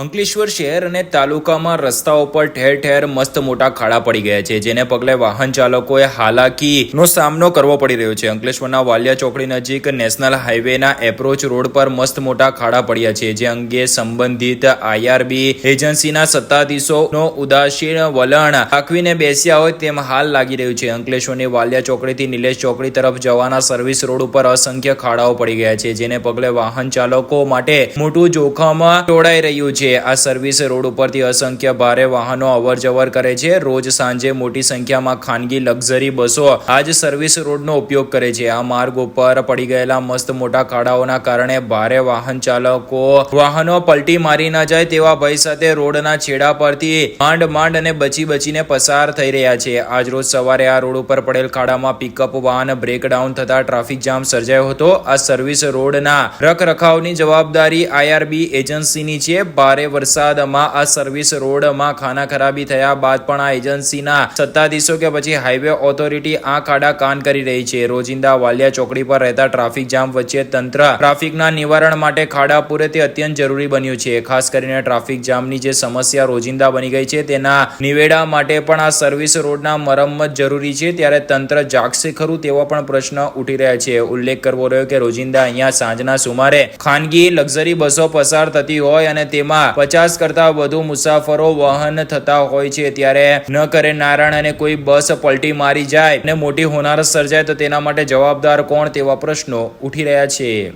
અંકલેશ્વર શહેર અને તાલુકામાં રસ્તાઓ પર ઠેર ઠેર મસ્ત મોટા ખાડા પડી ગયા છે, જેને પગલે વાહન ચાલકોએ હાલાકીનો સામનો કરવો પડી રહ્યો છે. અંકલેશ્વરના વાલિયા ચોકડી નજીક નેશનલ હાઈવેના એપ્રોચ રોડ પર મસ્ત મોટા ખાડા પડ્યા છે, જે અંગે સંબંધિત આઈઆરબી એજન્સીના સત્તાધીશોનો ઉદાસીન વલણ દાખવીને બેસ્યા હોય તેમ હાલ લાગી રહ્યું છે. અંકલેશ્વરની વાલિયા ચોકડીથી નિલેશ ચોકડી તરફ જવાના સર્વિસ રોડ ઉપર અસંખ્ય ખાડાઓ પડી ગયા છે, જેને પગલે વાહન ચાલકો માટે મોટું જોખમ ટોળાઈ રહ્યું છે. આ સર્વિસ રોડ ઉપરથી અસંખ્ય ભારે વાહનો અવર જવર કરે છે. રોજ સાંજે મોટી સંખ્યામાં ખાનગી લક્ઝરી બસો આજ સર્વિસ રોડનો ઉપયોગ કરે છે. આ માર્ગ ઉપર પડી ગયેલા મસ્ત મોટા ખાડાઓના કારણે ભારે વાહન ચાલકો વાહનો પલટી મારી ના જાય તેવા ભય સાથે રોડના છેડા પરથી માંડ માંડ અને બચી બચીને પસાર થઈ રહ્યા છે. આજ રોજ સવારે આ રોડ ઉપર પડેલ ખાડામાં પિકઅપ વાહન બ્રેકડાઉન થતા ટ્રાફિક જામ સર્જાયો હતો. આ સર્વિસ રોડના રખરખાવની જવાબદારી આઈઆરબી એજન્સીની છે. ભારે વરસાદમાં આ સર્વિસ રોડમાં ખાના ખરાબી થયા બાદ પણ આ એજન્સીના સત્તાધીશો કે પછી હાઈવે ઓથોરિટી આ ખાડા કાન કરી રહી છે. રોજિંદા વાલિયા ચોકડી પર રહેતા ટ્રાફિક જામ વચ્ચે તંત્ર ટ્રાફિકના નિવારણ માટે ખાડા પૂરે તે અત્યંત જરૂરી બન્યું છે. ખાસ કરીને ટ્રાફિક જામની જે સમસ્યા રોજિંદા બની ગઈ છે તેના નિવેડા માટે પણ આ સર્વિસ રોડના મરમ્મત જરૂરી છે. ત્યારે તંત્ર જાગશે ખરું તેવો પણ પ્રશ્ન ઉઠી રહ્યા છે. ઉલ્લેખ કરવો રહ્યો કે રોજિંદા અહીંયા સાંજના સુમારે ખાનગી લક્ઝરી બસો પસાર થતી હોય અને તેમાં પચાસ કરતા વધુ મુસાફરો વહન થતા હોય છે. ત્યારે ન કરે નારાયણ અને કોઈ બસ પલટી મારી જાય અને મોટી હોનારત સર્જાય તો તેના માટે જવાબદાર કોણ તેવા પ્રશ્નો ઉઠી રહ્યા છે.